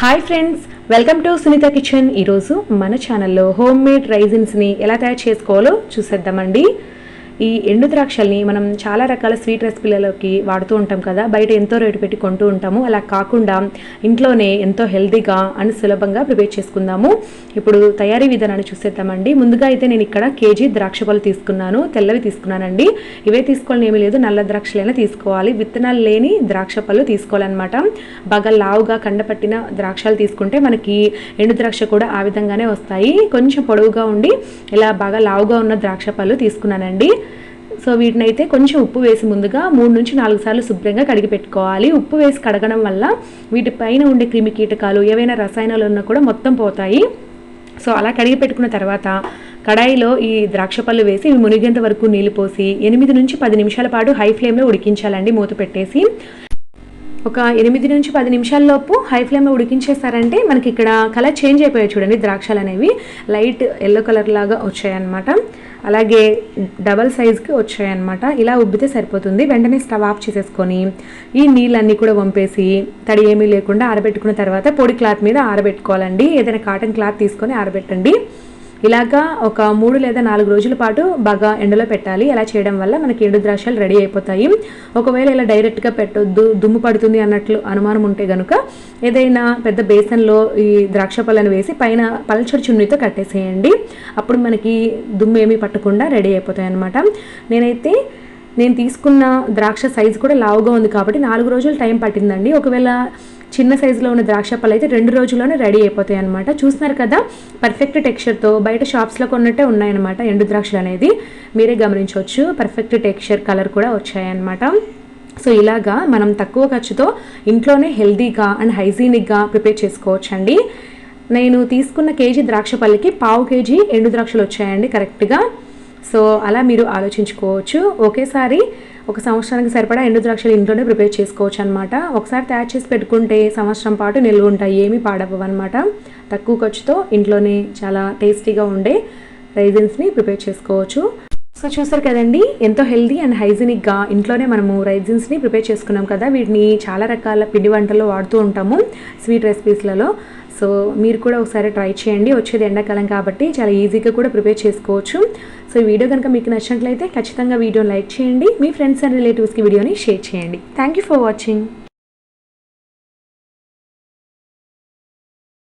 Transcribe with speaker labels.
Speaker 1: Hi friends welcome to Sunitha kitchen ఈరోజు మన ఛానల్లో హోమ్ మేడ్ రైజిన్స్ని ఎలా తయారు చేసుకోవాలో చూసేద్దామండి. ఈ ఎండు ద్రాక్షల్ని మనం చాలా రకాల స్వీట్ రెసిపీలలోకి వాడుతూ ఉంటాం కదా బయట ఎంతో రేటు పెట్టి కొంటూ ఉంటాము. అలా కాకుండా ఇంట్లోనే ఎంతో హెల్తీగా అండ్ సులభంగా ప్రిపేర్ చేసుకుందాము. ఇప్పుడు తయారీ విధానాన్ని చూసేద్దామండి. ముందుగా అయితే నేను ఇక్కడ కేజీ ద్రాక్ష పళ్ళు తీసుకున్నాను. తెల్లవి తీసుకున్నానండి. ఇవే తీసుకోవాలని ఏమీ లేదు. నల్ల ద్రాక్షలైనా తీసుకోవాలి. విత్తనాలు లేని ద్రాక్ష పళ్ళు తీసుకోవాలన్నమాట. బాగా లావుగా కండపట్టిన ద్రాక్షలు తీసుకుంటే మనకి ఎండు ద్రాక్ష కూడా ఆ విధంగానే వస్తాయి. కొంచెం పొడవుగా ఉండి ఇలా బాగా లావుగా ఉన్న ద్రాక్ష పళ్ళు తీసుకున్నానండి. సో వీటిని అయితే కొంచెం ఉప్పు వేసి ముందుగా మూడు నుంచి నాలుగు సార్లు శుభ్రంగా కడిగి పెట్టుకోవాలి. ఉప్పు వేసి కడగడం వల్ల వీటిపైన ఉండే క్రిమి కీటకాలు ఏవైనా రసాయనాలు ఉన్నా కూడా మొత్తం పోతాయి. సో అలా కడిగి పెట్టుకున్న తర్వాత కడాయిలో ఈ ద్రాక్ష పళ్ళు వేసి ఇవి మునిగేంత వరకు నీళ్ళు పోసి ఎనిమిది నుంచి పది నిమిషాల పాటు హై ఫ్లేమ్లో ఉడికించాలండి మూత పెట్టేసి. ఒక ఎనిమిది నుంచి పది నిమిషాల్లోపు హై ఫ్లేమ్లో ఉడికించేస్తారంటే మనకి ఇక్కడ కలర్ చేంజ్ అయిపోయాయి చూడండి ద్రాక్షలు అనేవి. లైట్ ఎల్లో కలర్ లాగా వచ్చాయన్నమాట. అలాగే డబల్ సైజ్కి వచ్చాయన్నమాట. ఇలా ఉబ్బితే సరిపోతుంది. వెంటనే స్టవ్ ఆఫ్ చేసేసుకొని ఈ నీళ్ళన్నీ కూడా వంపేసి తడి ఏమీ లేకుండా ఆరబెట్టుకున్న తర్వాత పొడి క్లాత్ మీద ఆరబెట్టుకోవాలండి. ఏదైనా కాటన్ క్లాత్ తీసుకొని ఆరబెట్టండి. ఇలాగా ఒక మూడు లేదా నాలుగు రోజుల పాటు బాగా ఎండలో పెట్టాలి. అలా చేయడం వల్ల మనకి ఎండు ద్రాక్షలు రెడీ అయిపోతాయి. ఒకవేళ ఇలా డైరెక్ట్గా పెట్టొద్దు దుమ్ము పడుతుంది అన్నట్లు అనుమానం ఉంటే గనుక ఏదైనా పెద్ద బేసన్లో ఈ ద్రాక్ష పళ్ళను వేసి పైన పల్చడి చున్నీతో కట్టేసేయండి. అప్పుడు మనకి దుమ్ము ఏమీ పట్టకుండా రెడీ అయిపోతాయి అనమాట నేనైతే నేను తీసుకున్న ద్రాక్ష సైజు కూడా లావుగా ఉంది కాబట్టి నాలుగు రోజులు టైం పట్టిందండి. ఒకవేళ చిన్న సైజులో ఉన్న ద్రాక్ష పళ్ళు అయితే రెండు రోజుల్లోనే రెడీ అయిపోతాయి అనమాట చూస్తున్నారు కదా పర్ఫెక్ట్ టెక్స్చర్తో బయట షాప్స్లో కొన్నట్టే ఉన్నాయన్నమాట ఎండు ద్రాక్షలు అనేది. మీరే గమనించవచ్చు పర్ఫెక్ట్ టెక్స్చర్ కలర్ కూడా వచ్చాయన్నమాట. సో ఇలాగా మనం తక్కువ ఖర్చుతో ఇంట్లోనే హెల్దీగా అండ్ హైజీనిక్గా ప్రిపేర్ చేసుకోవచ్చండి. నేను తీసుకున్న కేజీ ద్రాక్ష పళ్ళకి పావు కేజీ ఎండు ద్రాక్షలు వచ్చాయండి కరెక్ట్గా సో అలా మీరు ఆలోచించుకోవచ్చు. ఒకేసారి ఒక సంవత్సరానికి సరిపడా ఎండు ద్రాక్షలు ఇంట్లోనే ప్రిపేర్ చేసుకోవచ్చు అనమాట ఒకసారి తయారు చేసి పెట్టుకుంటే సంవత్సరం పాటు నిల్వ ఉంటాయి ఏమీ పాడవు అనమాట తక్కువ ఖర్చుతో ఇంట్లోనే చాలా టేస్టీగా ఉండే రైజిన్స్ని ప్రిపేర్ చేసుకోవచ్చు. సో చూసారు కదండి ఎంతో హెల్దీ అండ్ హైజీనిక్గా ఇంట్లోనే మనము రైజిన్స్ని ప్రిపేర్ చేసుకున్నాం కదా వీటిని చాలా రకాల పిండి వంటల్లో వాడుతూ ఉంటాము స్వీట్ రెసిపీస్లలో. సో మీరు కూడా ఒకసారి ట్రై చేయండి వచ్చేది ఎండాకాలం కాబట్టి చాలా ఈజీగా కూడా ప్రిపేర్ చేసుకోవచ్చు. సో ఈ వీడియో కనుక మీకు నచ్చినట్లయితే ఖచ్చితంగా వీడియోని లైక్ చేయండి మీ ఫ్రెండ్స్ అండ్ రిలేటివ్స్కి వీడియోని షేర్ చేయండి. Thank you for watching.